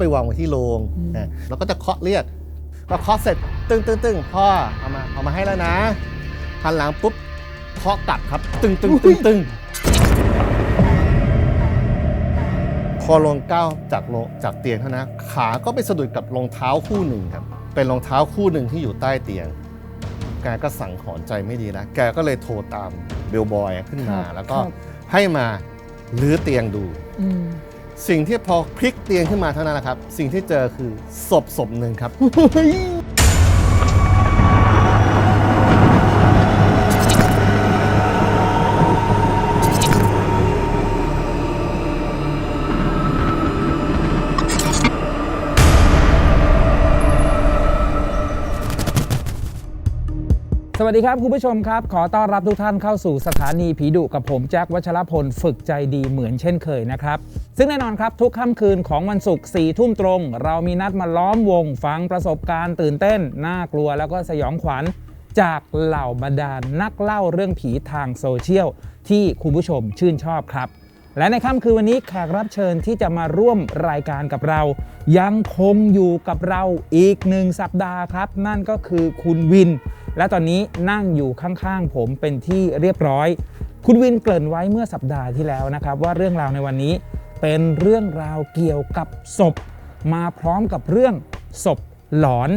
ไปวางไว้ที่โรงนะแล้วก็จะเคาะเรียกพอเคาะเสร็จตึ้งตึ้งตึ้งพ่อเอามาเอามาให้แล้วนะหันหลังปุ๊บเคาะกลับครับ ตึ้งตึ้งตึ้งตึ้งพอลงก้าวจากโลงจากเตียงเท่านั้นขาก็ไปสะดุดกับรองเท้าคู่หนึ่งครับ เป็นรองเท้าคู่หนึ่งที่อยู่ใต้เตียง แกก็สั่งขอนใจไม่ดีแล้ว แกก็เลยโทรตามเบลบอยขึ้นมาครับแล้วก็ครับให้มาลื้อเตียงดูอืม สิ่งที่พอพลิกเตียงขึ้นมาเท่านั้นแหละครับ สิ่งที่เจอคือศพศพหนึ่งครับ วัสดีครับคุณผู้ชมครับ ขอต้อนรับทุกท่านเข้าสู่สถานีผีดุกับผมแจ็ควัชรพลฝึกใจดีเหมือนเช่นเคยนะครับ ซึ่งแน่นอนครับทุกค่ำคืนของวันศุกร์สี่ทุ่มตรง เรามีนัดมาล้อมวงฟังประสบการณ์ตื่นเต้น น่ากลัวแล้วก็สยองขวัญจากเหล่าบรรดานนักเล่าเรื่องผีทางโซเชียลที่คุณผู้ชมชื่นชอบครับ และในค่ำคืนวันนี้แขกรับเชิญที่จะมาร่วมรายการกับเรา ยังคงอยู่กับเราอีกหนึ่งสัปดาห์ครับ นั่นก็คือคุณวิน และตอนนี้นั่งอยู่ข้างๆผมเป็นที่เรียบร้อย คุณวินเกริ่นไว้เมื่อสัปดาห์ที่แล้วนะครับ ว่าเรื่องราวในวันนี้เป็นเรื่องราวเกี่ยวกับศพ มาพร้อมกับเรื่องศพหลอน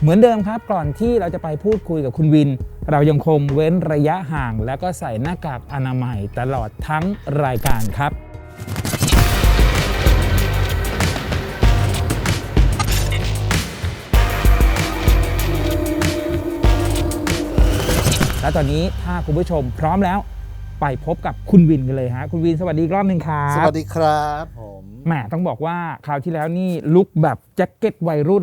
เหมือนเดิมครับก่อนที่เราจะไปพูดคุยกับคุณวิน เรายังคงเว้นระยะห่าง แล้วก็ใส่หน้ากากอนามัยตลอดทั้งรายการครับ และตอนนี้ถ้าคุณผู้ชมพร้อมแล้ว ไปพบกับคุณวินกันเลยฮะคุณวินสวัสดีอีกรอบหนึ่งครับสวัสดีครับผมแหมต้องบอกว่าคราวที่แล้วนี่ลุกแบบแจ็คเก็ตวัยรุ่น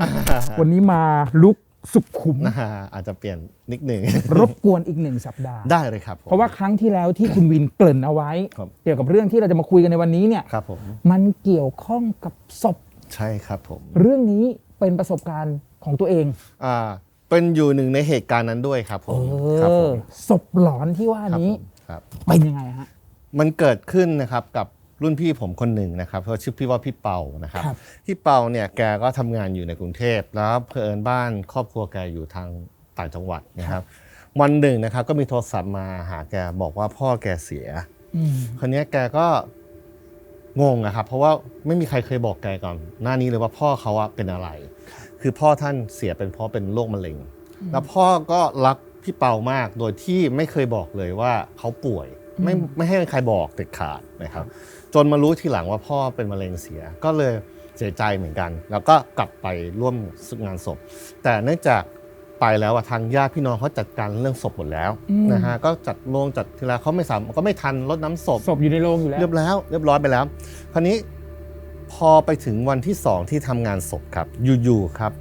วันนี้มาลุกสุขุม นะฮะอาจจะเปลี่ยนนิดหนึ่ง รบกวนอีกหนึ่งสัปดาห์ ได้เลยครับผม เพราะว่าครั้งที่แล้วที่คุณวินเกริ่นเอาไว้ ครับ เกี่ยวกับเรื่องที่เราจะมาคุยกันในวันนี้เนี่ยครับผม มันเกี่ยวข้องกับศพใช่ครับผมเรื่องนี้เป็นประสบการณ์ของตัวเอง อ่า เป็นอยู่หนึ่งในเหตุการณ์นั้นด้วยครับผเอมครับผอมศพหลอนที่ว่าครับนี้ผมครับเป็นยังไงฮะมันเกิดขึ้นนะครับกับรุ่นพี่ผมคนหนึ่งนะครับเขาชื่อพี่ว่าพี่เปานะครับครับพี่เปาเนี่ยแกก็ทำงานอยู่ในกรุงเทพแล้วเพอิญบ้านครอบครัวแกอยู่ทางต่างจังหวัดนะครับ วันหนึ่งนะครับก็มีโทรศัพท์มาหาแกบอกว่าพ่อแกเสียอืมคนนี้ยแกก็งงอะครับ เพราะว่าไม่มีใครเคยบอกแกก่อนหน้านี้เลยว่าพ่อเขาอะเป็นอะไร คือพ่อท่านเสียเป็นเพราะเป็นโรคมะเร็ง แล้วพ่อก็รักพี่เปามากโดยที่ไม่เคยบอกเลยว่าเขาป่วย ไม่ไม่ให้ใครบอกเด็ดขาดนะครับ จนมารู้ทีหลังว่าพ่อเป็นมะเร็งเสียก็เลยเสียใจเหมือนกัน แล้วก็กลับไปร่วมงานศพ แต่เนื่องจากไปแล้วอะทางญาติพี่น้องเขาจัดการเรื่องศพหมดแล้วนะฮะก็จัดโรงจัดทีละเขาไม่สามก็ไม่ทันรดน้ำศพศพอยู่ในโรงอยู่แล้วเรียบแล้ว เรียบร้อยไปแล้วคราวนี้ พอไปถึงวันที่สองที่ทำงานศพครับ อยู่ๆครับ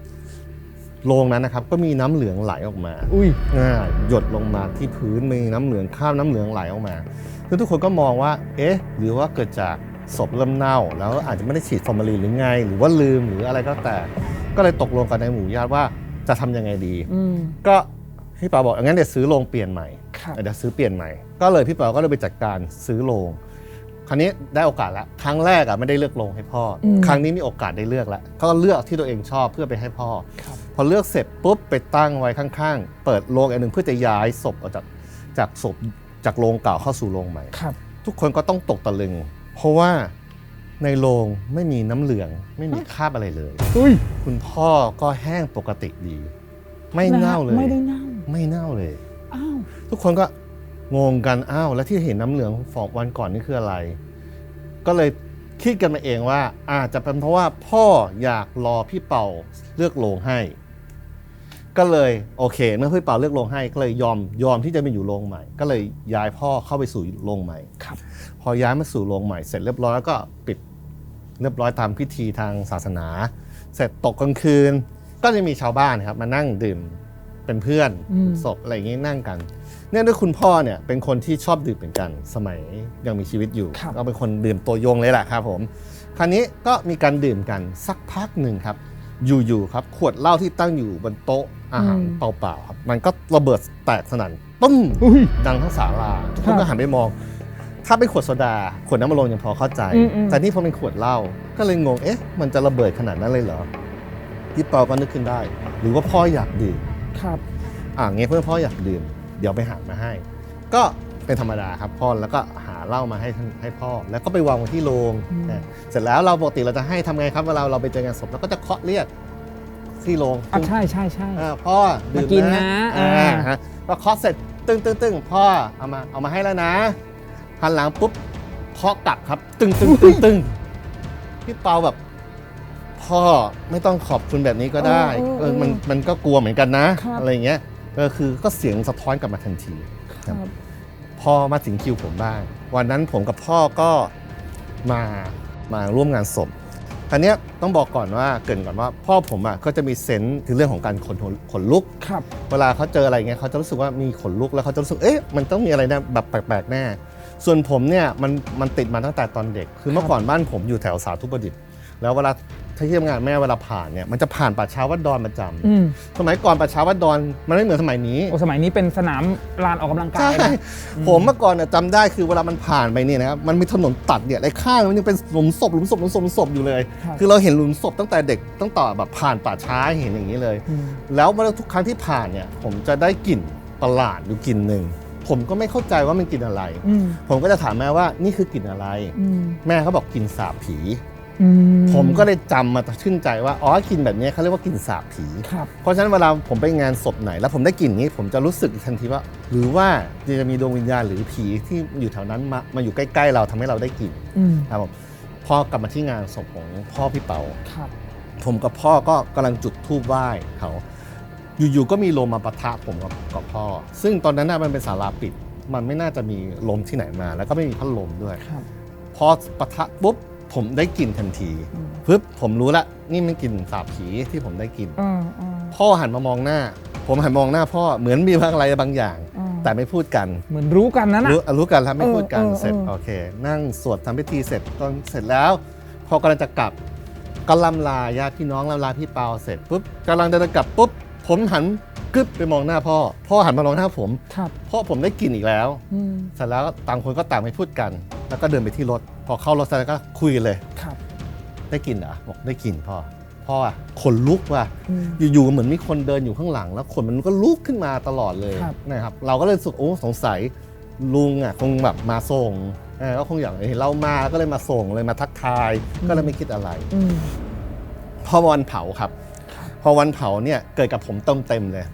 โรงนั้นนะครับก็มีน้ำเหลืองไหลออกมา อุ้ยอ่าหยดลงมาที่พื้นมีน้ำเหลืองข้ามน้ำเหลืองไหลออกมาคือทุกคนก็มองว่า เอ๊ะ หรือว่าเกิดจากศพเริ่มเน่า แล้วอาจจะไม่ได้ฉีดฟอร์มาลีนหรือไง หรือว่าลืมหรืออะไรก็แต่ ก็เลยตกลงกันในหมู่ญาติว่าจะทำยังไงดี อืม ก็พี่ปาบอกงั้นเดี๋ยวซื้อโรงเปลี่ยนใหม่ครับ เดี๋ยวซื้อเปลี่ยนใหม่ ก็เลยพี่เป๋าก็เลยไปจัดการซื้อโรง คราวนี้ได้โอกาสแล้วครั้งแรกอะไม่ได้เลือกโรงให้พ่ออม ครั้งนี้มีโอกาสได้เลือกแล้วก็เลือกที่ตัวเองชอบเพื่อไปให้พ่อ ครับ พอเลือกเสร็จปุ๊บไปตั้งไว้ข้างๆ เปิดโรงอันหนึ่งเพื่อจะย้ายศพออกจากจากศพจากโรงเก่าเข้าสู่โรงใหม่ ครับ ทุกคนก็ต้องตกตะลึง เพราะว่าในโรงไม่มีน้ำเหลืองไม่มีคราบอะไรเลย อุ้ยคุณพ่อก็แห้งปกติดี ไม่เน่าเลย ไม่ได้เน่าไม่เน่าเลย อ้าวทุกคนก็ งงกันอ้าวแล้วที่เห็นน้ำเหลืองฟองวันก่อนนี่คืออะไร ก็เลยคิดกันมาเองว่า อาจจะเป็นเพราะว่าพ่ออยากรอพี่เป่าเลือกโรงให้ ก็เลยโอเคเมื่อพี่เป่าเลือกโรงให้ ก็เลยยอมยอมที่จะไปอยู่โรงใหม่ ก็เลยย้ายพ่อเข้าไปสู่โรงใหม่ครับ พอย้ายมาสู่โรงใหม่ เสร็จเรียบร้อยแล้วก็ปิดเรียบร้อยตามพิธีทางศาสนา เสร็จตกกลางคืน ก็จะมีชาวบ้านนะครับ มานั่งดื่มเป็นเพื่อนอืมศพอะไรอย่างงี้นั่งกัน เนื่องด้วยคุณพ่อเนี่ยเป็นคนที่ชอบดื่มเหมือนกัน สมัยยังมีชีวิตอยู่ ครับ ก็เป็นคนดื่มตัวยงเลยแหละครับผมคราวนี้ก็มีการดื่มกันสักพักหนึ่งครับ อยู่ๆครับ ขวดเหล้าที่ตั้งอยู่บนโต๊ะอาหารเปล่าๆครับ มันก็ระเบิดแตกสนั่นตุ้ม อุ้ย ดังทั้งศาลาทุกคครันบก็หันไปมอง ถ้าเป็นขวดโซดา ขวดน้ำมันลมยังพอเข้าใจ อืมอืม แต่นี่พอเป็นขวดเหล้าก็เลยงง เอ๊ะ มันจะระเบิดขนาดนั้นเลยเหรอพี่เปาก็นึกขึ้นได้ หรือว่าพ่ออยากดื่ม ครับ อ่างี้เพื่อนพ่ออยากดื่ม เดี๋ยวไปหามาให้ ก็เป็นธรรมดาครับพ่อแล้วก็หาเหล้ามาให้ท่านให้พ่อ แล้วก็ไปวางไว้ที่โรงอืมนะเสร็จแล้วเราปกติเราจะให้ทำไงครับเวลาเราไปเจองานศพเราก็จะเคาะเรียกที่โรงอะใช่ใช่ใช่ อ่าพ่อดื่มมากินนะอ่าอ่า ฮะก็เคาะเสร็จตึ้งตึ้งตึ้งพ่อเอามาเอามาให้แล้วนะหันหลังปุ๊บเคาะกลับครับ ตึ้งตึ้งตึ้งตึ้งพี่เปาแบบ พ่อไม่ต้องขอบคุณแบบนี้ก็ได้ เออเออเออมันเออมันก็กลัวเหมือนกันนะครับ อะไรอย่างเงี้ย ก็คือก็เสียงสะท้อนกลับมาทันทีครับ พอมาถึงคิวผมบ้าง วันนั้นผมกับพ่อก็มามาร่วมงานศพอันเนี้ยต้องบอกก่อนว่าเกรินก่อนว่า พ่อผมอะก็จะมีเซนส์ถึงเรื่องของการขนหัวขนลุก ครับ เวลาเขาเจออะไรเงี้ยเขาจะรู้สึกว่ามีขนลุกแล้วเขาจะรู้สึกเอ๊ะมันต้องมีอะไรนะแบบแปลกๆแน่ส่วนผมเนี่ยมันมันติดมาตั้งแต่ตอนเด็ก คือเมื่อก่อนบ้านผมอยู่แถวสาธุประดิษฐ์แล้วเวลา ที่ทำงานแม่เวลาผ่านเนี่ยมันจะผ่านป่าช้าวัดดอนประจำอืมสมัยก่อนป่าช้าวัดดอนมันไม่เหมือนสมัยนี้ โอ้สมัยนี้เป็นสนามลานออกกำลังกาใช่ ยนะผมเมื่อก่อนเนี่ยจำได้คือเวลามันผ่านไปเนี่ยนะครับ มันมีถนนตัดเนี่ยไอ้ข้างมันยังเป็นหลุมศพหลุมศพหลุมศพหลุมศพอยู่เลยครับคือเราเห็นหลุมศพตั้งแต่เด็กตั้งแต่แบบผ่านป่าช้าเห็นอย่างนี้เลยอืมแล้วเมื่อทุกครั้งที่ผ่านเนี่ย ผมจะได้กลิ่นประหลาดอยู่กลิ่นหนึ่ง ผมก็ไม่เข้าใจว่ามันกลิ่นอะไร อืมผมก็จะถามแม่ว่านี่คือกลิ่นอะไร อืมแม่เขาบอกกลิ่นสาบผีอื ผมก็เลยจำมาชื่นใจว่าอ๋อกลิ่นแบบนี้เขาเรียกว่ากลิ่นสาบผีครับเพราะฉะนั้นเวลาผมไปงานศพไหน แล้วผมได้กลิ่นนี้ผมจะรู้สึกทันทีว่า หรือว่าจะมีดวงวิญญาณหรือผีที่อยู่แถวนั้นมามาอยู่ใกล้ ๆ เราทำให้เราได้กลิ่นอืมครับผมพอกลับมาที่งานศพของพ่อพี่เปาครับผมกับพ่อก็กำลังจุดธูปไหว้เขาอยู่ๆก็มีลมมาปะทะผมกับกับพ่อ ซึ่งตอนนั้นน่ะมันเป็นศาลาปิด มันไม่น่าจะมีลมที่ไหนมา แล้วก็ไม่มีพัดลมด้วยครับพอปะทะปุ๊บ ผมได้กลิ่นทันทีอืมปึ๊บผมรู้ละนี่มันกลิ่นสาบผีที่ผมได้กลิ่นอ่าอ่าพ่อหันมามองหน้า ผมหันมองหน้าพ่อเหมือนมีอะไรบางอย่างอ่าแต่ไม่พูดกัน เหมือนรู้กันนะน่ะรู้รู้กันแล้วไม่พูดกันเออเออเสร็จเออโอเค นั่งสวดทำพิธีเสร็จตอนเสร็จแล้ว พอกำลังจะกลับก็ลำลาญาติพี่น้องลำลาพี่เปาเสร็จปุ๊บกำลังจะกลับปุ๊บผมหันกึบไปมองหน้าพ่อ พ่อหันมามองหน้าผมครับพ่อผมได้กลิ่นอีกแล้วอืมเสร็จแล้วต่างคนก็ต่างไม่พูดกัน แล้วก็เดินไปที่รถพ อเข้ารถเสร็จแล้วก็คุยกันเลย ครับ ได้กลิ่นเหรอบอกได้กลิ่นพ่อ พ่ออะขนลุกว่ะ อืม อยู่ๆเหมือนมีคนเดินอยู่ข้างหลัง แล้วขนมันก็ลุกขึ้นมาตลอดเลยครับ นะครับ เราก็เลยรู้สึกโอ้สงสัยลุงอะคงแบบมาส่งเออก็คงอยากเห็นเรามาก็เลยมาส่งเลยมาทักทาย ก็เลยไม่คิดอะไร อืม พอวันเผาครับ พอวันเผาเนี่ยเกิดกับผมเต็มเต็มๆเลย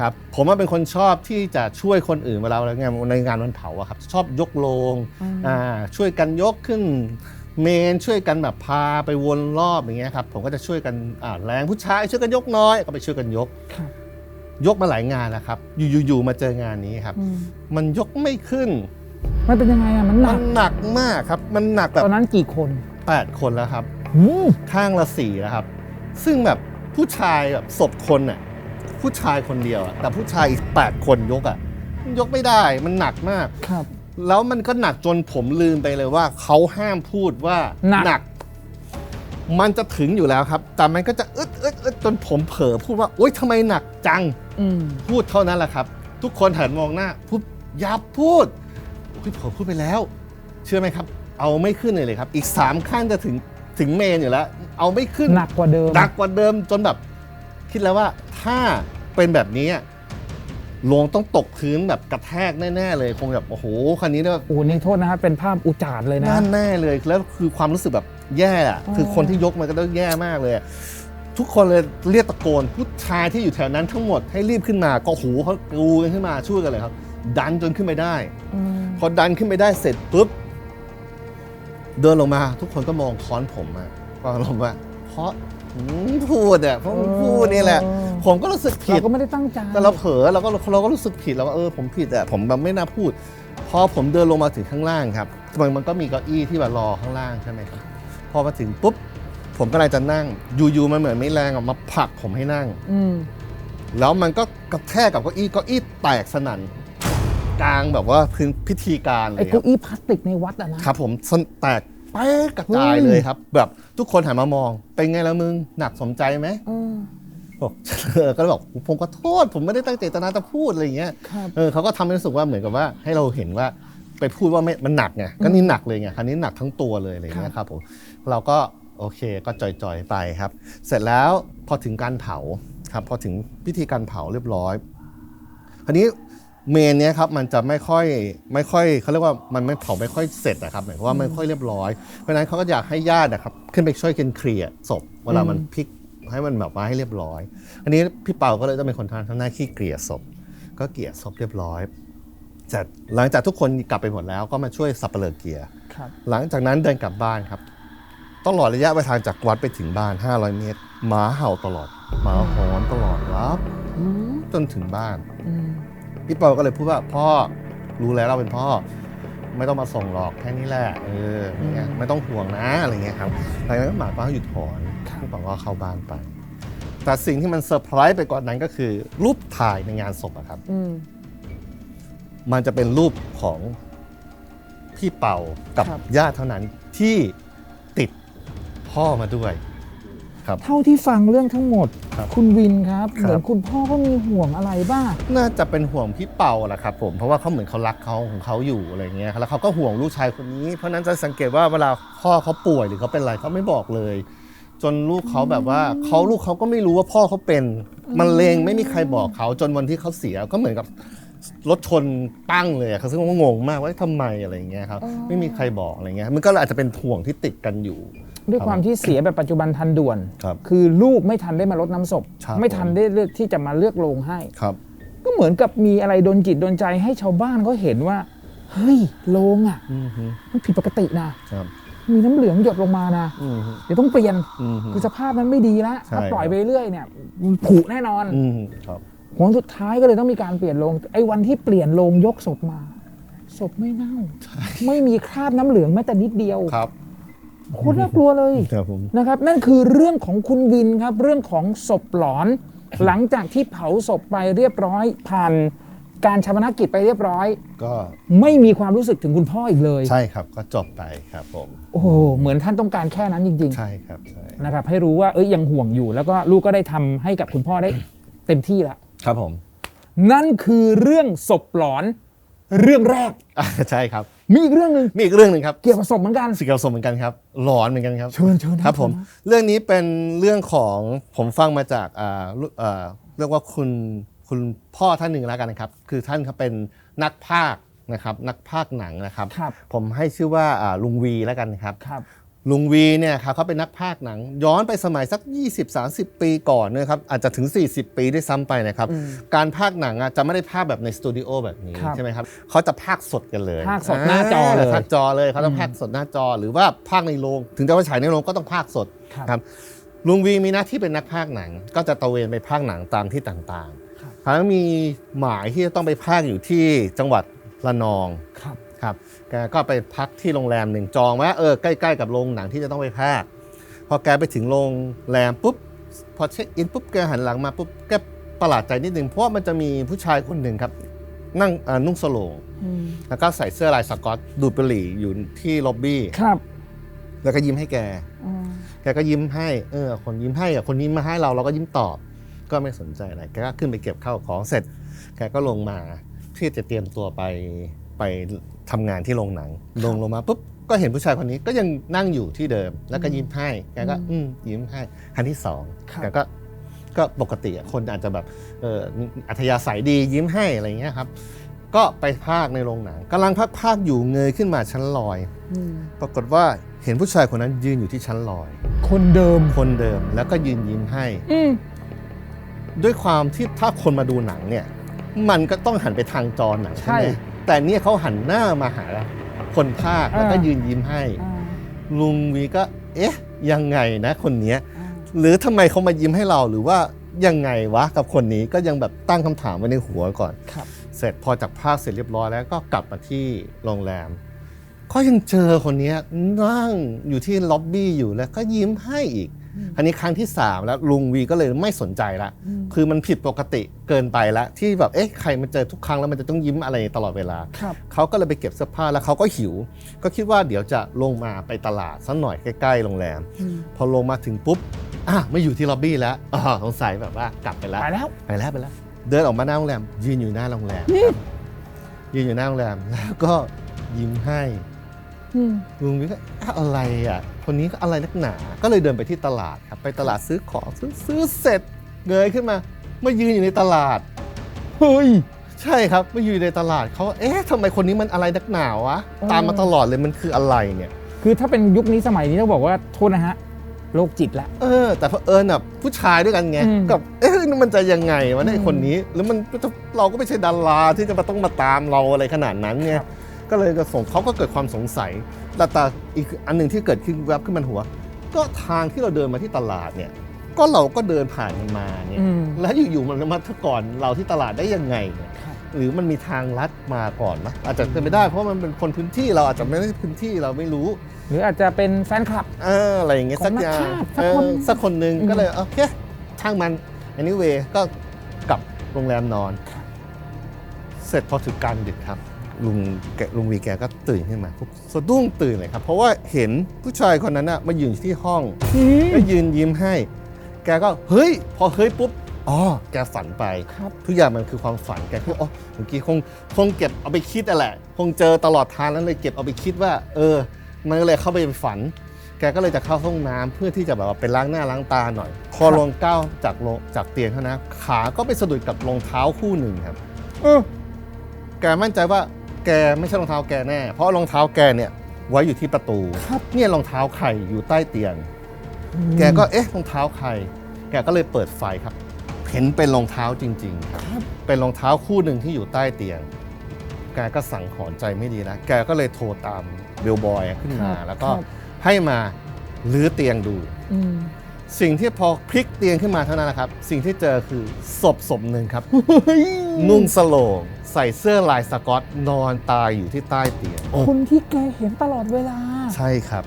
ครับผมว่าเป็นคนชอบที่จะช่วยคนอื่นเวลาในงานในงานวันเผาอะครับชอบยกโลงอืมอ่าช่วยกันยกขึ้นเมนช่วยกันแบบพาไปวนรอบอย่างเงี้ยครับผมก็จะช่วยกันอ่าแรงผู้ชายช่วยกันยกน้อยก็ไปช่วยกันยกครับยกมาหลายงานแล้วครับ อยู่อยู่ๆมาเจองานนี้ครับอืมมันยกไม่ขึ้น มันเป็นยังไงอะมันหนัมักนหนักมากครับ มันหนักแบตบอนนั้นกี่คน8คนแล้วครับอืมข้างละสี่แล้วครับ ซึ่งแบบผู้ชายแบบศพคนน่ะ ผู้ชายคนเดียวอะแต่ผู้ชายอีกแปดคนยกอะมันยกไม่ได้มันหนักมาก ครับ แล้วมันก็หนักจนผมลืมไปเลยว่าเขาห้ามพูดว่าหนัก มันจะถึงอยู่แล้วครับ แต่มันก็จะอึดอึดอึดจนผมเผลอพูดว่าโอ๊ยทำไมหนักจัง อืม พูดเท่านั้นแหละครับ ทุกคนหันมองหน้าพูดอย่าพูดพี่ผมพูดไปแล้ว เชื่อไหมครับ เอาไม่ขึ้นเลยเลยครับ อีกสามขั้นจะถึงถึงเมนอยู่แล้ว เอาไม่ขึ้นหนักกว่าเดิม หนักกว่าเดิมจนแบบ คิดแล้วว่าถ้าเป็นแบบนี้อะโลงต้องตกพื้นแบบกระแทกแน่ๆเลยคงแบบโอ้โหคันนี้เนี่ยโอ้นี่โทษนะครับเป็นภาพอุจารเลยนะน่าแน่เลยแล้วคือความรู้สึกแบบแย่อะอ๋อคือคนที่ยกมันก็ต้องแย่มากเลยอะทุกคนเลยเรียกตะโกนผู้ชายที่อยู่แถวนั้นทั้งหมดให้รีบขึ้นมาก็โอ้โหูเขากรูกันขึ้นมาช่วยกันเลยครับ ดันจนขึ้นไปได้อืมพอดันขึ้นไปได้เสร็จปุ๊บเดินลงมา ทุกคนก็มองค้อนผมอะก็ลงว่าเพราะอืม พูดอะเพราะมึงพูดนี่แหละ ผมก็รู้สึกผิเราดก็ไม่ได้ตั้งใจแต่เราเผลอเราก็เราก็รู้สึกผิดแล้วว่าเออผมผิดอะผมแบบไม่น่าพูดพอผมเดินลงมาถึงข้างล่างครับมันมันก็มีเก้าอี้ที่แบบรอข้างล่างใช่ไหมครับพอมาถึงปุ๊บผมก็เลยจะนั่งอยู่ๆมันเหมือนไม่แรงออกมาผลักผมให้นั่งอืมแล้วมันก็กระแทกกับเก้าอี้เก้าอี้แตกสนั่นกลางแบบว่าพื้นพิธีการเลไอ้ยคเก้ารับอี้พลาสติกในวัดอะนะครับผมสนแตก เป๊ะกระจายเฮ้ยเลยครับ แบบทุกคนหันมามอง เป็นไงแล้วมึงหนักสมใจไหมเออบอกเออก็เลยบอกผมก็โทษ ผมไม่ได้ตั้งเจตนาจะพูดอะไรอย่างเงี้ยครับเออเขาก็ทำให้รู้สึกว่าเหมือนกับว่า ให้เราเห็นว่าไปพูดว่าไม่มันหนักไงก็นี่หนักเลยไงคราวนี้หนักทั้งตัวเลยอะไรอย่างเงี้ยครับผมเราก็โอเคก็จ่อยๆไปครับ เสร็จแล้วพอถึงการเผาครับพอถึงพิธีการเผาเรียบร้อยคราวนี้ เมนเนี้ยครับมันจะไม่ค่อยไม่ค่อยเขาเรียกว่ามันไม่เผาไม่ค่อยเสร็จนะครับหมายความว่าไม่ค่อยเรียบร้อย เพราะฉะนั้นเขาก็อยากให้ญาตินะครับขึ้นไปช่วยกันเคลียร์ศพเวลามันพลิกให้มันแบบว่าให้เรียบร้อย อันนี้พี่เปาก็เลยต้องเป็นคนทำทำหน้าที่เกลี่ยศพ ก็เกลี่ยศพเรียบร้อยเสร็จหลังจากทุกคนกลับไปหมดแล้วก็มาช่วยสับเปลือเกลี่ยครับหลังจากนั้นเดินกลับบ้านครับ ตลอดระยะเวลาจากวัดไปถึงบ้าน 500 เมตรหมาเห่าตลอดหมาหอนตลอดรับจนถึงบ้าน อืม พี่เปาก็เลยพูดว่าพ่อรู้แล้วเราเป็นพ่อ ไม่ต้องมาส่งหรอกแค่นี้แหละเอออย่างเงี้ยไม่ต้องห่วงนะอะไรเงี้ยครับหลังจากนั้นหมาป้าก็หยุดหอนพี่เปาก็เข้าบ้านไป แต่สิ่งที่มันเซอร์ไพรส์ไปกว่อนนั้นก็คือ รูปถ่ายในงานศพอะครับอืมมันจะเป็นรูปของพี่เป่ากับครับญาติเท่านั้นที่ติดพ่อมาด้วย ครับเท่าที่ฟังเรื่องทั้งหมด ครับคุณวินครับครับ เหมือนคุณพ่อก็มีห่วงอะไรบ้าง น่าจะเป็นห่วงพี่เปาแหละครับผมเพราะว่าเขาเหมือนเขารักเขาของเขาอยู่อะไรเงี้ยแล้วเขาก็ห่วงลูกชายคนนี้ เพราะฉะนั้นจะสังเกตว่าเวลาพ่อเขาป่วยหรือเขาเป็นอะไรเขาไม่บอกเลย จนลูกเขาแบบว่าเขาลูกเขาก็ไม่รู้ว่าพ่อเขาเป็นมันเลงไม่มีใครบอกเขาจนวันที่เขาเสียก็เหมือนกับรถชนปั้งเลยอะเขาซึ่งก็งงมากว่าทำไมอะไรเงี้ยครับอ๋อไม่มีใครบอกอะไรเงี้ยมันก็เลยอาจจะเป็นห่วงที่ติดกันอยู่ ด้วยความที่เสียแบบปัจจุบันทันด่วนครับคือลูกไม่ทันได้มาลดน้ำศพครับไม่ทันได้เลือกที่จะมาเลือกโรงให้ ครับ ก็เหมือนกับมีอะไรดนจิตดนใจให้ชาวบ้านเขาเห็นว่า เฮ้ยโรงอะ อืมฮึมันผิดปกตินะ ครับ มีน้ำเหลืองหยดลงมานะ อืมฮึเดี๋ยวต้องเปลี่ยน อืมฮึ คือสภาพนั้นไม่ดีแล้วใช่ ถ้าปล่อยไปเรื่อยเนี่ยมันผุแน่นอนอืมฮึครับ ผลสุดท้ายก็เลยต้องมีการเปลี่ยนโรงไอ้วันที่เปลี่ยนโรงยกศพมา ศพไม่เน่า ไม่มีคราบน้ำเหลืองแม้แต่นิดเดียว ครับ โคตรน่ากลัวเลยครับผมนะครับนั่นคือเรื่องของคุณวินครับ เรื่องของศพหลอน หลังจากที่เผาศพไปเรียบร้อยผ่านการชาปนกิจไปเรียบร้อย ก็ไม่มีความรู้สึกถึงคุณพ่ออีกเลย ใช่ครับก็จบไปครับผมโอ้โหเหมือนท่านต้องการแค่นั้นจริงใช่ครับใช่ๆนะครับ ให้รู้ว่าเอ้ยยังห่วงอยู่ แล้วก็ลูกก็ได้ทำให้กับคุณพ่อได้ เต็มที่แล้วครับผม นั่นคือเรื่องศพหลอนเรื่องแรก อ่าใช่ครับ มีอีกเรื่องหนึ่งมีอีกเรื่องหนึ่งครับเกี่ยวกับศพเหมือนกันสิเกลสมเหมือนกันครับหลอนเหมือนกันครับเชิญเชิญครับผมเชิญนะเรื่องนี้เป็นเรื่องของผมฟังมาจากอ่าลูอ่าเรียกว่าคุณคุณพ่อท่านหนึ่งแล้วกันนะครับ คือท่านเขาเป็นนักพากย์นะครับ นักพากย์หนังนะครับครับ ผมให้ชื่อว่าอ่าลุงวีแล้วกันนะครับครับ ลุงวีเนี่ยครับเขาเป็นนักพากย์หนัง ย้อนไปสมัยสัก 20-30 ปีก่อนนะครับอาจจะถึง 40 ปีด้วยซ้ำไปนะครับอืมการพากย์หนังอะจะไม่ได้พากย์แบบในสตูดิโอแบบนี้ครับใช่ไหมครับเขาจะพากย์สดกันเลยพากย์สดหน้าจอเลยพากย์จอเลยเขาจะพากย์สดหน้าจอ หรือว่าพากย์ในโรงถึงจะว่าฉายในโรงก็ต้องพากย์สดครับ ครับลุงวีมีหน้าที่เป็นนักพากย์หนัง ก็จะตระเวนไปพากย์หนังตามที่ต่างครับๆครั้งมีหมายที่จะต้องไปพากย์อยู่ที่จังหวัดระนอง ครับ ครับแกก็ไปพักที่โรงแรมหนึ่งจองไว้เออใกล้ๆกับโรงหนังที่จะต้องไปพากย์พอแกไปถึงโรงแรมปุ๊บพอเช็คอินปุ๊บแกหันหลังมาปุ๊บแกประหลาดใจนิดนึงเพราะว่ามันจะมีผู้ชายคนหนึ่งครับ นั่งอ่านุ่งสโลงอืมแล้วก็ใส่เสื้อลายสก๊อตดูดบุหรี่อยู่ที่ล็อบบี้ครับ แล้วก็ยิ้มให้แกอืมแกก็ยิ้มให้เออ คนยิ้มให้อะคนยิ้มมาให้เราเราก็ยิ้มตอบ ก็ไม่สนใจอะไรแกก็ขึ้นไปเก็บข้าวของเสร็จ แกก็ลงมาที่จะเตรียมตัวไปไป ทำงานที่โรงหนัง ลงลงมาปุ๊บก็เห็นผู้ชายคนนี้ก็ยังนั่งอยู่ที่เดิม แล้วก็ยิ้มให้แกก็อืมยิ้มให้ครั้งที่สองครับแกก็ก็ปกติอะคนอาจจะแบบเอออัธยาศัยดียิ้มให้อะไรอย่างเงี้ยครับ ก็ไปพากย์ในโรงหนังกำลังพักพากย์อยู่เงยขึ้นมาชั้นลอยอืมปรากฏว่าเห็นผู้ชายคนนั้นยืนอยู่ที่ชั้นลอย คนเดิมคนเดิมแล้วก็ยืนยิ้มให้อืมด้วยความที่ถ้าคนมาดูหนังเนี่ย มันก็ต้องหันไปทางจอหนังใช่ไหม แต่เนี่ยเขาหันหน้ามาหาคนภาคแล้วก็ยืนยิ้มให้อ่าลุงวีก็ เอ๊ะ ยังไงนะ คนเนี้ยอ่าหรือทำไมเขามายิ้มให้เราหรือว่ายังไงวะกับคนนี้ก็ยังแบบตั้งคำถามไว้ในหัวก่อนครับเสร็จพอจากภาคเสร็จเรียบร้อยแล้วก็กลับมาที่โรงแรม ก็ยังเจอคนเนี้ยนั่งอยู่ที่ล็อบบี้อยู่แล้วก็ยิ้มให้อีกอันนี้ครั้งที่3แล้วลุงวีก็เลยไม่สนใจละอืมคือมันผิดปกติเกินไปแล้วที่แบบเอ๊ะใครมันเจอทุกครั้งแล้วมันจะต้องยิ้มอะไรตลอดเวลาครับเขาก็เลยไปเก็บเสื้อผ้าแล้วเขาก็หิว ก็คิดว่าเดี๋ยวจะลงมาไปตลาดสักหน่อยใกล้ๆโรงแรมอืมพอลงมาถึงปุ๊บอะไม่อยู่ที่ล็อบบี้แล้วอ๋อสงสัยแบบว่ากลับไปแล้วไปแล้วไปแล้วไปแล้ว เดินออกมาหน้าโรงแรมยืนอยู่หน้าโรงแรมนี่ครับยืนอยู่หน้าโรงแรมแล้วก็ยิ้มให้อืม ลุงวิทย์ก็อะอะไรอะ คนนี้ก็อะไรนักหนา ก็เลยเดินไปที่ตลาดครับ ไปตลาดซื้อของซื้อซื้อเสร็จเงยขึ้นมามายืนอยู่ในตลาด เฮ้ย ใช่ครับมาอยู่ในตลาดเขาเอ๊ะทำไมคนนี้มันอะไรนักหนาวะเออตามมาตลอดเลยมันคืออะไรเนี่ย คือถ้าเป็นยุคนี้สมัยนี้ต้องบอกว่าโทษนะฮะโรคจิตละ เออ แต่เผอิญแบบผู้ชายด้วยกันไงอืม กับเอ๊ะนี่มันจะยังไงวะเนี่ยอืมคนนี้ แล้วมันเราก็ไม่ใช่ดาราที่จะมาต้องมาตามเราอะไรขนาดนั้นไงครับ ก็เลยก็ส่งเขาก็เกิดความสงสัยแต่แต่อีกอันหนึ่งที่เกิดขึ้นแวบขึ้นมันหัว ก็ทางที่เราเดินมาที่ตลาดเนี่ย ก็เราก็เดินผ่านมันมาเนี่ยอืมแล้วอยู่ๆมันมาก่อนเราที่ตลาดได้ยังไงเนี่ยครับหรือมันมีทางลัดมาก่อนนะอาจจะเป็นไม่ได้เพราะมันเป็นคนพื้นที่เราอาจจะไม่ได้พื้นที่เราไม่รู้ หรืออาจจะเป็นแฟนคลับเอออะไรอย่างเงี้ยของสักอย่างนักชาติสัเอกคนอสักคนหนึ่งอืมก็เลยโอเคช่างมัน anyway ก็กลับโรงแรมนอน เสร็จพอถึงกลารดึกครับ ลุงแกลุงวีแกก็ตื่นขึ้นมาปุ๊บสะดุ้งตื่นเลยครับ เพราะว่าเห็นผู้ชายคนนั้นน่ะมายืนอยู่ที่ห้องอืมก็ยืนยิ้มให้ แกก็เฮ้ย พอเฮ้ยปุ๊บอ๋อแกฝันไปครับทุกอย่างมันคือความฝันแกคืออ๋อเมื่อกี้คงคงเก็บเอาไปคิดอะแหละ คงเจอตลอดทางแล้วเลยเก็บเอาไปคิดว่า เออ มันก็เลยเข้าไปฝัน แกก็เลยจะเข้าห้องน้ำเพื่อที่จะแบบว่าไปล้างหน้าล้างตาหน่อย พอลงก้าวจากลงจากเตียงเท่านั้นขาก็ไปสะดุดกับรองเท้าคู่หนึ่งครับเออแกมั่นใจว่า แกไม่ใช่รองเท้าแกแน่ เพราะรองเท้าแกเนี่ยไว้อยู่ที่ประตูครับเนี่ยรองเท้าใครอยู่ใต้เตียง แกก็เอ๊ะรองเท้าใคร แกก็เลยเปิดไฟครับ เห็นเป็นรองเท้าจริง ๆ ครับครับเป็นรองเท้าคู่หนึ่งที่อยู่ใต้เตียง แกก็สั่งหอนใจไม่ดีนะ แกก็เลยโทรตามเบลบอยขึ้นมาครับแล้วก็ครับให้มาลื้อเตียงดูอืม สิ่งที่พอพลิกเตียงขึ้นมาเท่านั้นนะครับ สิ่งที่เจอคือศพศพหนึ่งครับเฮ้ยนุ่งสโลงใส่เสื้อลายสก๊อตนอนตายอยู่ที่ใต้เตียง คนที่แกเห็นตลอดเวลา ใช่ครับ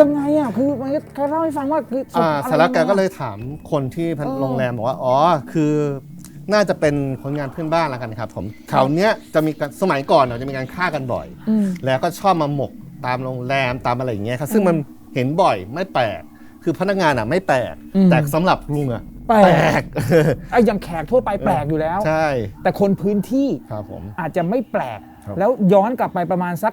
ยังไงอะคือมันแกเล่าให้ฟังว่าคือศพอ่าอะไรเสร็จแล้วแกยังไงก็เลยถามคนที่พันเออโรงแรมบอกว่า อ๋อ คือ น่าจะเป็นคนงานเพื่อนบ้านแล้วกันครับผมแถวเนี้ยจะมีการสมัยก่อนเนาะจะมีการฆ่ากันบ่อย อืม แล้วก็ชอบมาหมกตามโรงแรมตามอะไรอย่างเงี้ยครับซึ่งมันเห็นบ่อยไม่แปลกคือพนักงานอะไม่แปลกอืม แต่สำหรับลุงอะแปลกก ไอ้อยังแขกทั่วไปแปลกอยู่แล้ว ใช่แต่คนพื้นที่ครับผม อาจจะไม่แปลก ครับ แล้วย้อนกลับไปประมาณสัก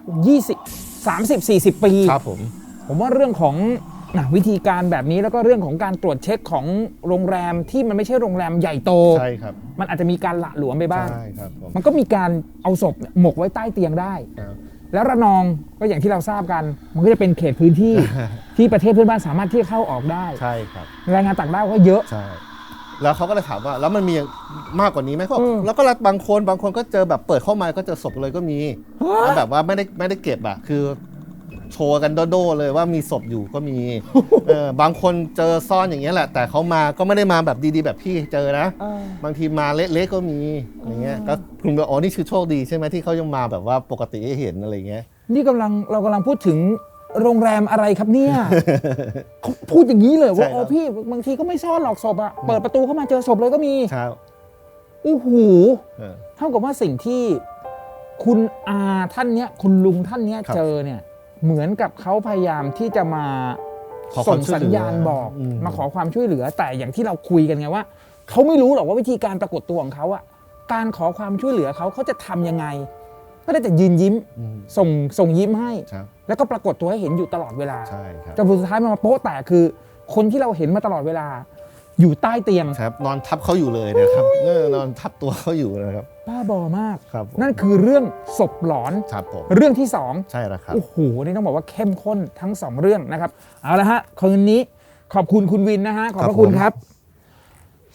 20 30 40 ปี ครับผม ผมว่าเรื่องของน่ะ วิธีการแบบนี้แล้วก็เรื่องของการตรวจเช็คของโรงแรมที่มันไม่ใช่โรงแรมใหญ่โต ใช่ครับ มันอาจจะมีการหละหลวมไปบ้าง ใช่ครับผมมันก็มีการเอาศพเนี่ยหมกไว้ใต้เตียงได้ ครับ แล้วระนองก็อย่างที่เราทราบกัน มันก็จะเป็นเขตพื้นที่ ที่ประเทศเพื่อนบ้านสามารถที่จะเข้าออกได้ ใช่ครับ แรงงานต่างด้าวก็เยอะ ใช่ แล้วเขาก็เลยถามว่า แล้วมันมีมากกว่านี้ไหมเขาบอกเออแล้วก็รัฐบางคนบางคนก็เจอแบบเปิดเข้ามาก็เจอศพเลยก็มีแล้วแบบว่าไม่ได้ไม่ได้เก็บอะคือ โชว์กันโดๆเลยว่ามีศพอยู่ก็มี เออบางคนเจอซ่อนอย่างเงี้ยแหละ แต่เขามาก็ไม่ได้มาแบบดีๆ แบบพี่เจอนะบางทีมาเละๆก็มีอย่างเงี้ยก็คุณบอกอ๋อนี่คือโชคดีใช่ไหมที่เขายังมาแบบว่าปกติให้เห็นอะไรเงี้ย นี่กำลังเรากำลังพูดถึงโรงแรมอะไรครับเนี่ย เขาพูดอย่างนี้เลยใช่ว่าครับอ๋อพี่บางทีก็ไม่ซ่อนหรอกศพอะเปิดประตูเข้ามาเจอศพเลยก็มีเช้าโอ้โหเออ เท่ากับว่าสิ่งที่คุณอาท่านเนี้ยคุณลุงท่านเนี้ยครับ เจอเนี่ย เหมือนกับเขาพยายามที่จะมาขอคส่วามงช่วยสัญเหลือญาณบอกอืมมาขอความช่วยเหลือ แต่อย่างที่เราคุยกันไงว่าเขาไม่รู้หรอกว่าวิธีการปรากฏตัวของเขาอะการขอความช่วยเหลือเขาเขาจะทำยังไง ก็ได้แต่ยืนยิ้มอืมส่งส่งยิ้มให้ครับแล้วก็ปรากฏตัวให้เห็นอยู่ตลอดเวลาใช่ครับจนสุดท้ายมันมาโป๊ะแตกคือ คนที่เราเห็นมาตลอดเวลา อยู่ใต้เตียงครับ นอนทับเขาอยู่เลยนะครับเออนอนทับตัวเขาอยู่นะครับ บ้าบอมาก ครับผมนั่นคือเรื่องศพหลอน ครับผม เรื่องที่สอง ใช่แล้วครับ โอ้โห นี่ต้องบอกว่าเข้มข้นทั้งสองเรื่องนะครับ เอาละฮะ คืนนี้ขอบคุณคุณวินนะฮะ ขอบพครัระบคุณผมครับ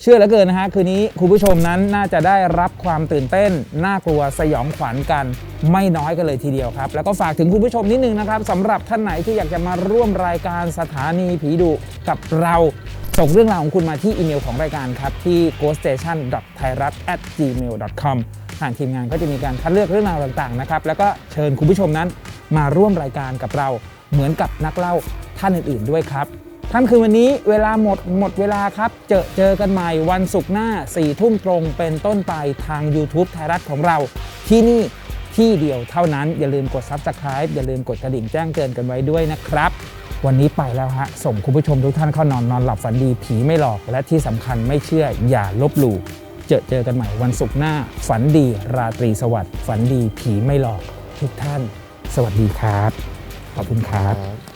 เชื่อเหลือเกินนะฮะ คืนนี้คุณผู้ชมนั้นน่าจะได้รับความตื่นเต้น น่ากลัวสยองขวัญกัน ไม่น้อยกันเลยทีเดียวครับ แล้วก็ฝากถึงคุณผู้ชมนิดนึงนะครับสำหรับท่านไหนที่อยากจะมาร่วมรายการสถานีผีดุกับเรา ส่งเรื่องราวของคุณมาที่อีเมลของรายการครับที่ ghoststation.thairat@gmail.com ทางทีมงานก็จะมีการคัดเลือกเรื่องราวต่างๆนะครับแล้วก็เชิญคุณผู้ชมนั้นมาร่วมรายการกับเราเหมือนกับนักเล่าท่านอื่นๆด้วยครับค่ำคืนวันนี้เวลาหมดหมดเวลาครับ เจอเจอกันใหม่วันศุกร์หน้า4ี่ทุ่มตรงเป็นต้นไปทาง YouTube ไทยรัฐของเรา ที่นี่ที่เดียวเท่านั้นอย่าลืมกด Subscribe อย่าลืมกดกระดิ่งแจ้งเตือนกันไว้ด้วยนะครับ วันนี้ไปแล้วฮะ ส่งคุณผู้ชมทุกท่านเข้านอนนอนหลับฝันดีผีไม่หลอก และที่สำคัญไม่เชื่ออย่าลบหลู่เจอเจอกันใหม่วันศุกร์หน้า ฝันดีราตรีสวัสดิ์ฝันดีผีไม่หลอก ทุกท่าน สวัสดีครับ ขอบคุณครับ